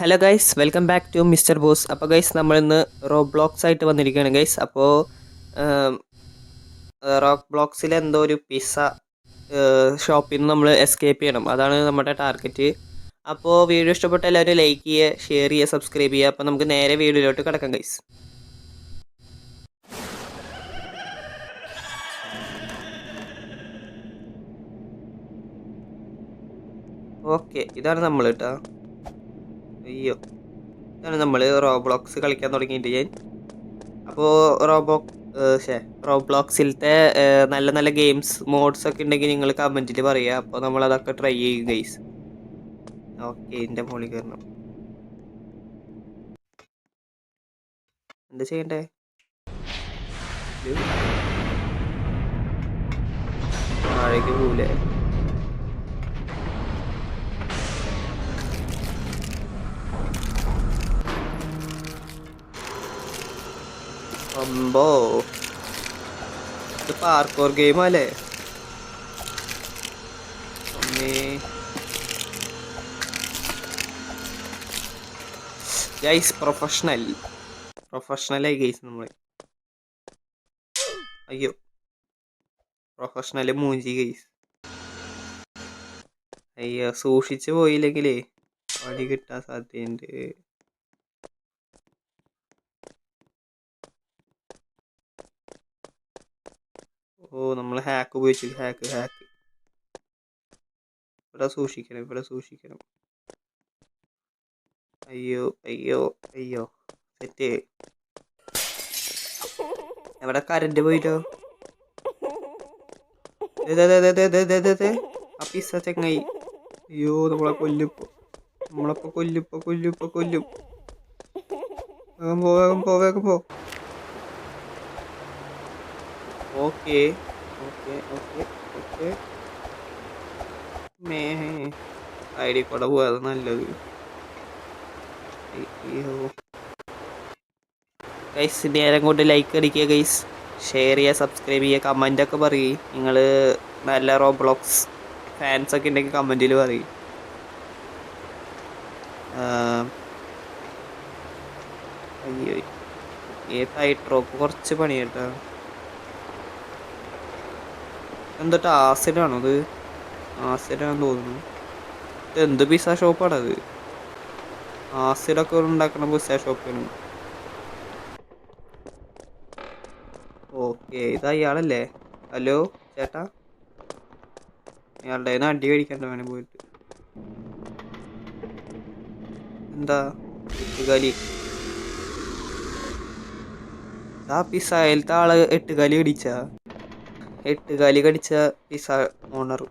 Hello guys welcome back to mister boss അപ്പോൾ guys നമ്മളിന്ന് Roblox ആയിട്ട് വന്നിരിക്കുകയാണ് ഗൈസ് അപ്പോൾ റോക്ക് ബ്ലോക്സിൽ എന്തോ ഒരു പിസ്സ ഷോപ്പിൽ നിന്ന് നമ്മൾ എസ്കേപ്പ് ചെയ്യണം. അതാണ് നമ്മുടെ ടാർഗറ്റ് അപ്പോൾ വീഡിയോ ഇഷ്ടപ്പെട്ട എല്ലാവരും ലൈക്ക് ചെയ്യുക ഷെയർ ചെയ്യുക സബ്സ്ക്രൈബ് ചെയ്യുക. അപ്പോൾ നമുക്ക് നേരെ വീഡിയോയിലോട്ട് കിടക്കാം ഗൈസ് ഓക്കെ ഇതാണ് നമ്മൾ കേട്ടോ അയ്യോ. ഇതാണ് നമ്മൾ റോബ്ലോക്സ് കളിക്കാൻ തുടങ്ങിയിട്ട് ഞാൻ. അപ്പോൾ റോബോ ഷേ റോബ്ലോക്സിലത്തെ നല്ല നല്ല ഗെയിംസ് മോഡ്സ് ഒക്കെ ഉണ്ടെങ്കിൽ നിങ്ങൾ കമന്റിൽ പറയുക അപ്പോൾ നമ്മൾ അതൊക്കെ ട്രൈ ചെയ്യും ഗൈസ്. ഓക്കെ എന്റെ മുകളിൽ കയറണം എന്താ ചെയ്യണ്ടേ? താഴേക്ക് പോവില്ലേ അമ്പോ ഇത് പാർക്കോർ ഗെയിം അല്ലേ? ഗൈസ് പ്രൊഫഷണൽ പ്രൊഫഷണലായി ഗൈസ് നമ്മൾ അയ്യോ. പ്രൊഫഷണൽ മൂഞ്ചി ഗൈസ് അയ്യോ സൂക്ഷിച്ച് പോയില്ലെങ്കിലേ വഴി കിട്ടാൻ സാധ്യതയുണ്ട്. ഓ നമ്മൾ ഹാക്ക് ഉപയോഗിച്ചു ഹാക്ക് ഹാക്ക് ഇവിടെ സൂക്ഷിക്കണം ഇവിടെ സൂക്ഷിക്കണം. അയ്യോ അയ്യോ അയ്യോ. സെറ്റ് എവിടെ കരണ്ട് പോയിട്ടോ? ആ പിസ ചങ്ങായി. അയ്യോ നമ്മളെ കൊല്ലിപ്പോ നമ്മളപ്പോ കൊല്ലിപ്പോ കൊല്ലിപ്പോ കൊല്ലും. വേഗം പോ വേഗം പോ വേഗം പോ. ഓക്കെ ഓക്കെ ഓക്കെ ഓക്കെ മേ ഐ ഡി കൂടെ പോകാതെ നല്ലത്. ഗൈസ് നേരം കൊണ്ട് ലൈക്ക് അടിക്കുക ഗൈസ് ഷെയർ ചെയ്യുക സബ്സ്ക്രൈബ് ചെയ്യുക കമന്റ് ഒക്കെ പറയും. നിങ്ങൾ നല്ല റോബ്ലോക്സ് ഫാൻസ് ഒക്കെ ഉണ്ടെങ്കിൽ കമന്റിൽ പറയും. അയ്യോ ഈ ടൈട്രോക്ക് കുറച്ച് പണി കേട്ടോ എന്തൊട്ട് ആസിഡാണോ അത്? ആസിഡാണെന്ന് തോന്നുന്നു. ഇത് എന്ത് പിസ്സ ഷോപ്പാണ് അത്? ആസിഡൊക്കെ ഉണ്ടാക്കുന്ന പിസ്സ ഷോപ്പാണ് ഓക്കെ ഇത് അയാളല്ലേ? ഹലോ ചേട്ടാ? അയാളുടെ അടി കഴിക്കണ്ട വേണേ പോയിട്ട്. എന്താ? എട്ടുകാലി. ആ പിസ്സയിലത്തെ ആൾ എട്ടുകാലി കടിച്ചാ എട്ടുകാലി കടിച്ച പിസ ഓണർ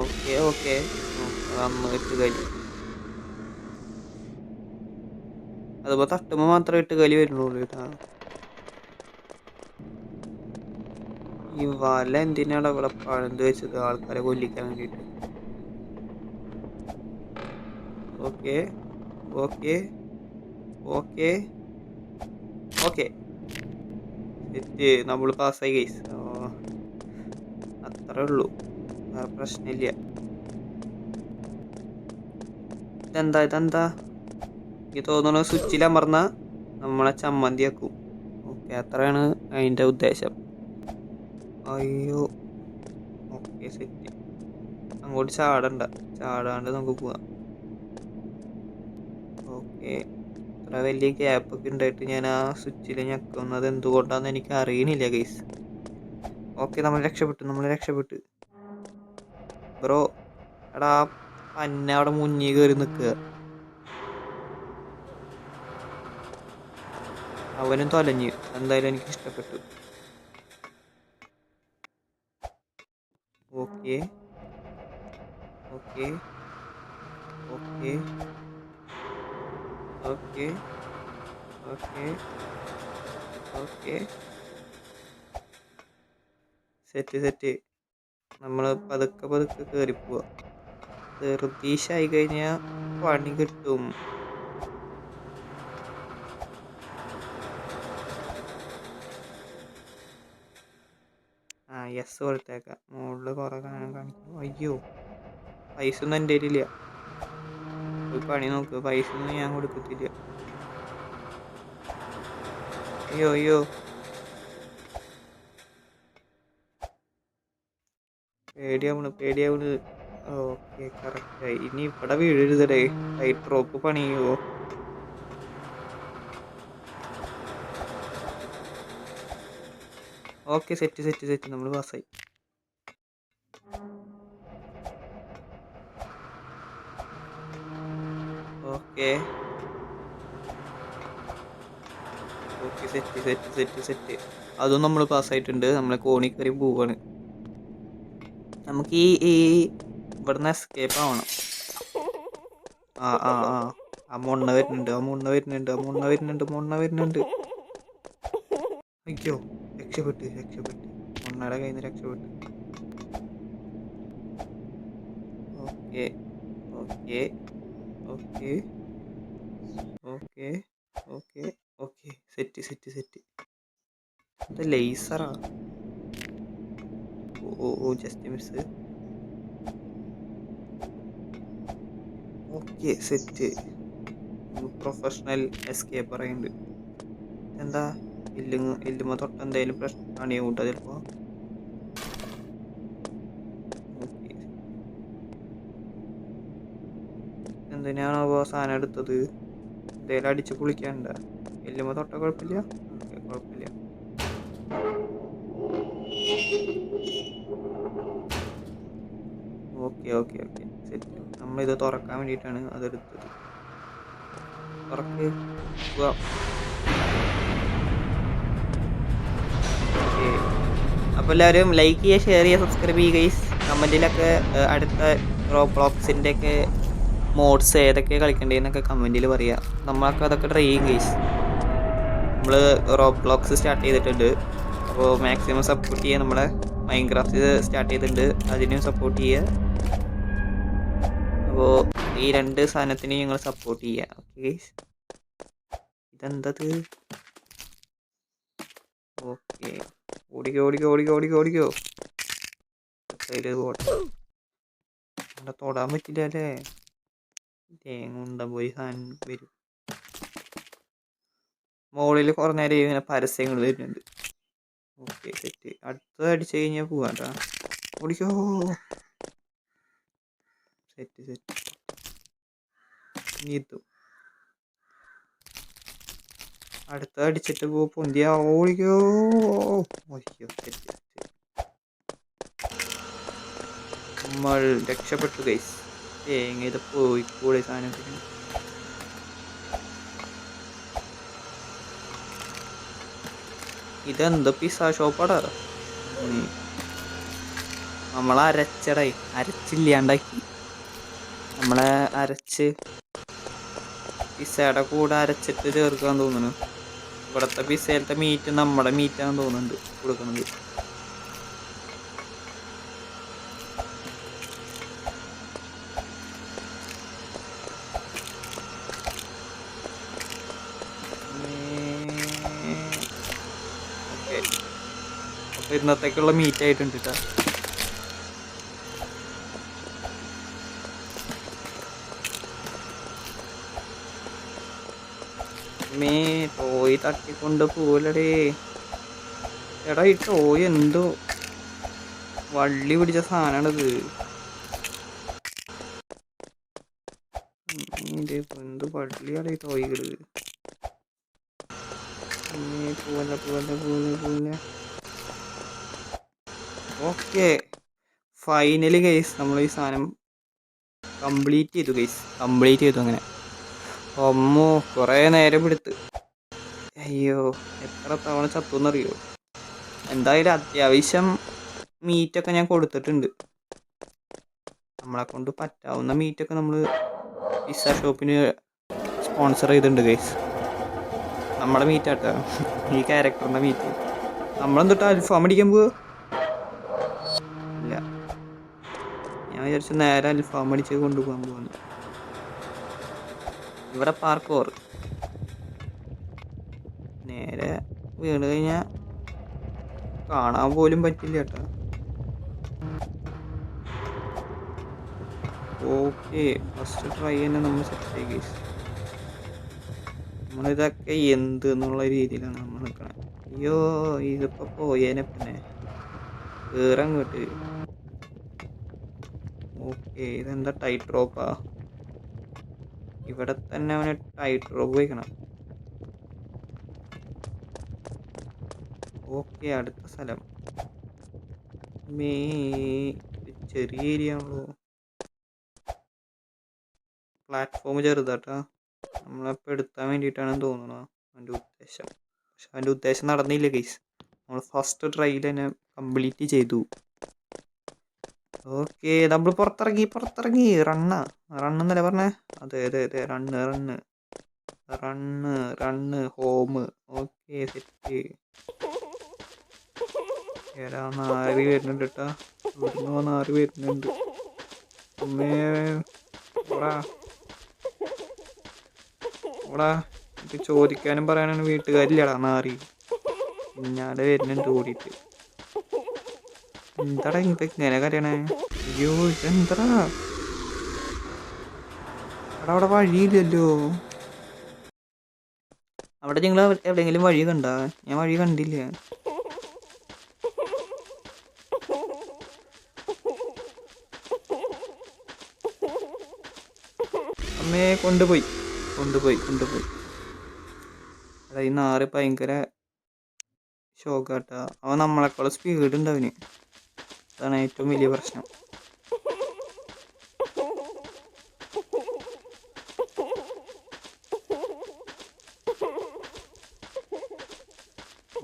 ഓക്കെ ഓക്കെ. അമ്മ അതിപ്പോ തട്ടുമ്പോ മാത്രമേ എട്ടുകാലി വരുന്നുള്ളൂ കേട്ടാ. ഈ വല എന്തിനാണ് അവിടെ പഴന്ത് വെച്ചത്? ആൾക്കാരെ കൊല്ലിക്കാൻ വേണ്ടിട്ട് okay okay okay okay. Set നമ്മൾ പാസ്സായി ഗൈസ് അത്രേ ഉള്ളൂ. വേറെ പ്രശ്നമില്ല. ഇതെന്താ ഇതെന്താ? എനിക്ക് തോന്നുന്നു സ്വിച്ചിൽ അമർന്ന നമ്മളെ ചമ്മന്തിയാക്കും ഓക്കെ അത്രയാണ് അതിന്റെ ഉദ്ദേശം. അയ്യോ. ഓക്കെ സെറ്റ് അങ്ങോട്ട് ചാടണ്ട. ചാടാണ്ട് നമുക്ക് പോവാം ഓക്കെ അത്ര വലിയ ഗ്യാപ്പ് ഒക്കെ ഉണ്ടായിട്ട് ഞാൻ ആ സ്വിച്ചിൽ ഞെക്കുന്നത് എന്തുകൊണ്ടാന്ന് എനിക്ക് അറിയണില്ല ഗൈസ് ഓക്കെ നമ്മൾ രക്ഷപ്പെട്ടു നമ്മൾ രക്ഷപ്പെട്ടു. ബ്രോ എടാ പന്ന അവിടെ മുന്നിൽ കയറി നിൽക്കുക. അവനും തൊലഞ്ഞ്. എന്തായാലും എനിക്ക് ഇഷ്ടപ്പെട്ടു. Okay okay okay okay. Okay. Okay. Set set. നമ്മൾ പതുക്കെ പതുക്കെ കയറി പോവാ. ധൃതീഷായി കഴിഞ്ഞാൽ പണി കിട്ടും. ആ യെസ് കൊടുത്തേക്കാം മുകളിൽ കുറേ കാണാൻ കാണിക്കും അയ്യോ. പൈസ ഒന്നും എന്റെ കയ്യിലില്ല. പോയി പണി നോക്ക്. പൈസ ഒന്നും ഞാൻ കൊടുക്കത്തില്ല. അയ്യോ അയ്യോ. പേടിയാവണ് പേടിയാവണ്. ഓക്കെ കറക്റ്റായി ഇനി ഇവിടെ വീഴരുതടേ. ലൈറ്റ് റോപ്പ് പണിയോ? ഓക്കെ സെറ്റ് സെറ്റ് സെറ്റ് നമ്മൾ പാസ്സായി okay. Okay set set set set അതും നമ്മൾ പാസ്സായിട്ടുണ്ട് നമ്മളെ കോണി കയറി പോവാണ്. നമുക്ക് ഈ ഈ ഇവിടുന്ന് എസ്കേപ്പ് ആവണം. ആ ആ ആ. ആ മൊണ്ണ വരുന്നുണ്ട് ആ മൊണ്ണ വരുന്നുണ്ട് ആ മൊണ്ണ വരുന്നുണ്ട് മൊണ്ണ വരുന്നുണ്ട്. അയ്യോ രക്ഷപ്പെട്ട് രക്ഷപ്പെട്ട്. മൊണ്ണയുടെ കയ്യിൽ നിന്ന് രക്ഷപ്പെട്ട്. Okay okay. Okay. Okay. Okay. Okay. Set set set. ഇത് ലേസറാ. ഓ ഓ just miss okay set. Professional escape പറയുന്നുണ്ട്. എന്താ എല്ലുങ്ങ എല്ലുമ്മ തൊട്ട് പ്രശ്നം കാണിയ കൂട്ടാ ചിലപ്പോ ഓക്കെ എന്തിനാണോ സാധനം എടുത്തത്? എന്തേലും അടിച്ച് കുളിക്കാണ്ട എല്ലുമ്പോൾ തൊട്ട കുഴപ്പമില്ല. കുഴപ്പമില്ല. Okay okay okay. സെറ്റ് നമ്മളിത് തുറക്കാൻ വേണ്ടിയിട്ടാണ് അതെടുത്തത്. തുറക്ക്. അപ്പോൾ എല്ലാവരും ലൈക്ക് ചെയ്യുക ഷെയർ ചെയ്യുക സബ്സ്ക്രൈബ് ചെയ്യുക കമന്റിലൊക്കെ അടുത്ത റോബ്ലോക്സിന്റെ ഒക്കെ മോഡ്സ് ഏതൊക്കെ കളിക്കേണ്ടതെന്നൊക്കെ കമന്റിൽ പറയാം. നമ്മളൊക്കെ അതൊക്കെ ട്രൈ ചെയ്യും ഗൈസ് നമ്മൾ റോബ്ലോക്സ് സ്റ്റാർട്ട് ചെയ്തിട്ടുണ്ട്. അപ്പോൾ മാക്സിമം സപ്പോർട്ട് ചെയ്യുക നമ്മളെ മൈൻക്രാഫ്റ്റ് സ്റ്റാർട്ട് ചെയ്തിട്ടുണ്ട്. അതിനും സപ്പോർട്ട് ചെയ്യുക അപ്പോൾ ഈ രണ്ട് സാധനത്തിനും ഞങ്ങൾ സപ്പോർട്ട് ചെയ്യുക ഓക്കെ ഗൈസ് ഇതെന്തത്? ഓക്കെ ഓടിക്കോ ഓടിക്കോ ഓടിക്കോ ഓടിക്കോ ഓടിക്കോ. തൊടാൻ പറ്റില്ല അല്ലേ തേങ്ങ ഉണ്ട പോയി സാധനം വരും. മുകളിൽ കുറേ നേരം ഇങ്ങനെ പരസ്യങ്ങൾ വരുന്നുണ്ട്. ഓക്കെ സെറ്റ് അടുത്ത അടിച്ചു കഴിഞ്ഞാൽ പോവാട്ടാ ഓടിക്കോ. Set set. ഇനി എത്തും. അടുത്ത അടിച്ചിട്ട് പോ പൊന്തിയ. ഓടിക്കോ. സെറ്റ് സെറ്റ് നമ്മൾ രക്ഷപ്പെട്ടു ഗൈസ് തേങ്ങ ഇത് പോയിക്കൂടെ സാധനത്തിന് ഇതെന്ത് പിസ്സ ഷോപ്പാടാ നമ്മളെ അരച്ചടായി അരച്ചില്ലാണ്ടാക്കി. നമ്മളെ അരച്ച് പിസ്സയുടെ കൂടെ അരച്ചിട്ട് ചേർക്കാൻ തോന്നുന്നു. ഇവിടുത്തെ പിസ്സയിലത്തെ മീറ്റ് നമ്മുടെ മീറ്റാന്ന് തോന്നുന്നുണ്ട് കൊടുക്കുന്നത് ഓക്കെ അപ്പൊ ഇന്നത്തേക്കുള്ള മീറ്റ് ആയിട്ടുണ്ട് കേട്ടോ മേ ടോയ് തട്ടിക്കൊണ്ട് പോലടേ എടാ ഈ ടോയ് എന്തോ വള്ളി പിടിച്ച സാധനമാണിത് എന്ത് വള്ളിയാണ് ഈ ടോയ്കൾ പോലെ പോലെ പോലെ പോലെ ഓക്കെ. ഫൈനലി ഗൈസ് നമ്മൾ ഈ സാധനം കംപ്ലീറ്റ് ചെയ്തു ഗൈസ് കംപ്ലീറ്റ് ചെയ്തു അങ്ങനെ. അമ്മോ കുറേ നേരം എടുത്ത്. അയ്യോ എത്ര തവണ ചത്തുന്നറിയോ? എന്തായാലും അത്യാവശ്യം മീറ്റൊക്കെ ഞാൻ കൊടുത്തിട്ടുണ്ട്. നമ്മളെ കൊണ്ട് പറ്റാവുന്ന മീറ്റൊക്കെ നമ്മൾ പിസ്സ ഷോപ്പിന് സ്പോൺസർ ചെയ്തിട്ടുണ്ട് ഗൈസ് നമ്മുടെ മീറ്റാട്ടോ ഈ ക്യാരക്ടറിന്റെ മീറ്റ് നമ്മളെന്തൊട്ട് അൽഫാം അടിക്കാൻ പോവുക ഞാൻ വിചാരിച്ചു നേരെ അൽഫാം അടിച്ച് കൊണ്ടുപോകാൻ പോകുന്നു. ഇവിടെ പാർക്ക് ഓർ നേരെ വീണ് കഴിഞ്ഞാൽ കാണാൻ പോലും പറ്റില്ല കേട്ടോ. ഓക്കെ ഫസ്റ്റ് ട്രൈ തന്നെ നമ്മൾ സെറ്റ് ഗൈസ് നമ്മളിതൊക്കെ എന്ത് എന്നുള്ള രീതിയിലാണ് നമ്മൾ നിൽക്കണത് അയ്യോ ഇതിപ്പോ പോയേനെ പിന്നെ. കേറങ്ങോട്ട് ഓക്കെ ഇതെന്താ ടൈറ്റ് റോപ്പാ ഇവിടെ തന്നെ അവന് ടൈറ്റ് റോപ്പ് വയ്ക്കണം. ഓക്കെ അടുത്ത സ്ഥലം. മേ ചെറിയ ഏരിയ ആണല്ലോ. പ്ലാറ്റ്ഫോം ചെറുതാട്ടാ. നമ്മളപ്പോൾ എടുത്താൻ വേണ്ടിയിട്ടാണെന്ന് തോന്നുന്നു. അവന്റെ ഉദ്ദേശം. പക്ഷെ അവന്റെ ഉദ്ദേശം നടന്നില്ല കേസ് നമ്മൾ ഫസ്റ്റ് ട്രൈയിൽ തന്നെ കംപ്ലീറ്റ് ചെയ്തു. ഓക്കെ നമ്മൾ പുറത്തിറങ്ങി പുറത്തിറങ്ങി. റണ്ണാ റണ്ണെന്നല്ലേ പറഞ്ഞേ? അതെ അതെ അതെ. Run run run run home okay set ഏടാ നാരി വരുന്നുണ്ട് കേട്ടാ ഇവിടുന്ന് നാരി വരുന്നുണ്ട്? അമ്മേ ഓടാ. ഓടാ. ഇത് ചോദിക്കാനും പറയാനാണ് വീട്ടുകാരില്ലടാ നാറി പിന്നാലെ വരുന്നുണ്ട് ഓടിയിട്ട്. എന്താടാ ഇത് ഇങ്ങനെ കരയണേ അയ്യോ ഇതെന്താ? അവിടെ അവിടെ വഴിയില്ലല്ലോ. അവിടെ നിങ്ങൾ എവിടെയെങ്കിലും വഴി കണ്ട? ഞാൻ വഴി കണ്ടില്ല. അമ്മേ കൊണ്ടുപോയി. കൊണ്ടുപോയി കൊണ്ടുപോയി. എടാ ഈ നാറ് ഭയങ്കര ഷോക്കാട്ടാ അവൻ നമ്മളെക്കാളും സ്പീഡ് ഉണ്ട് അതാണ് ഏറ്റവും വലിയ പ്രശ്നം.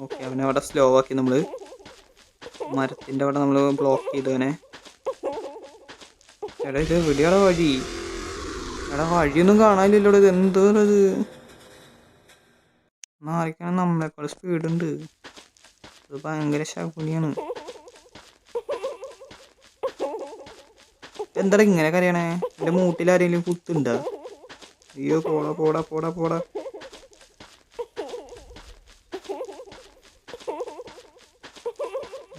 ഓക്കെ അവനെ അവിടെ സ്ലോ ആക്കി നമ്മൾ മരത്തിന്റെ അവിടെ നമ്മൾ ബ്ലോക്ക് ചെയ്തവനെ എടാ ഇത് വലിയ വഴി? എടാ വഴിയൊന്നും കാണാനില്ലല്ലോ ഇത് എന്തോന്നത് നമ്മളെക്കാൾ സ്പീഡ് ഉണ്ട്. ഇത് ഭയങ്കര ശകുനിയാണ്. എന്താടാ ഇങ്ങനെ കരയണേ? എന്റെ മൂട്ടിൽ ആരെങ്കിലും കുത്തുണ്ടോ? അയ്യോ പോടാ പോടാ പോടാ പോടാ.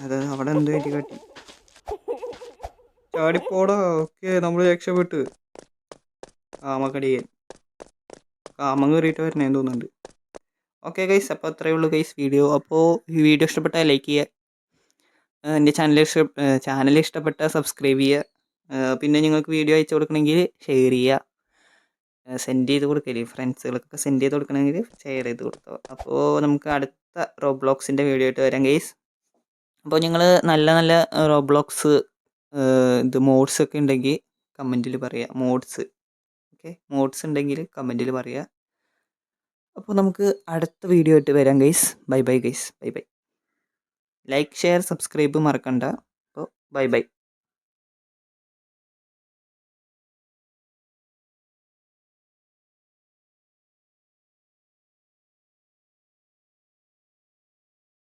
അതെ അവിടെ എന്ത് പറ്റി കാട്ടി? ചാടിപ്പോടാ ഓക്കെ നമ്മൾ രക്ഷപ്പെട്ട്. കാമക്കടിയൻ കാമം കയറിയിട്ട് വരണേന്ന് തോന്നുന്നുണ്ട്. ഓക്കെ ഗൈസ് അപ്പോൾ അത്രയേ ഉള്ളൂ ഗൈസ് വീഡിയോ അപ്പോൾ ഈ വീഡിയോ ഇഷ്ടപ്പെട്ടാൽ ലൈക്ക് ചെയ്യുക. എന്റെ ചാനൽ ഇഷ്ട ചാനൽ ഇഷ്ടപ്പെട്ടാൽ സബ്സ്ക്രൈബ് ചെയ്യുക. പിന്നെ നിങ്ങൾക്ക് വീഡിയോ അയച്ചു കൊടുക്കണമെങ്കിൽ ഷെയർ ചെയ്യുക. സെൻഡ് ചെയ്ത് കൊടുക്കൽ ഫ്രണ്ട്സുകൾക്കൊക്കെ സെൻഡ് ചെയ്ത് കൊടുക്കണമെങ്കിൽ ഷെയർ ചെയ്ത് കൊടുത്തോ. അപ്പോൾ നമുക്ക് അടുത്ത റോബ്ലോക്സിന്റെ വീഡിയോ ആയിട്ട് വരാം ഗെയ്സ് അപ്പോൾ നിങ്ങൾ നല്ല നല്ല റോബ്ലോക്സ് ഇത് മോഡ്സ് ഒക്കെ ഉണ്ടെങ്കിൽ കമന്റിൽ പറയുക മോഡ്സ് ഓക്കെ മോഡ്സ് ഉണ്ടെങ്കിൽ കമന്റിൽ പറയുക അപ്പോൾ നമുക്ക് അടുത്ത വീഡിയോ ആയിട്ട് വരാം guys bye bye guys bye bye like share subscribe മറക്കണ്ട. അപ്പോൾ ബൈ ബൈ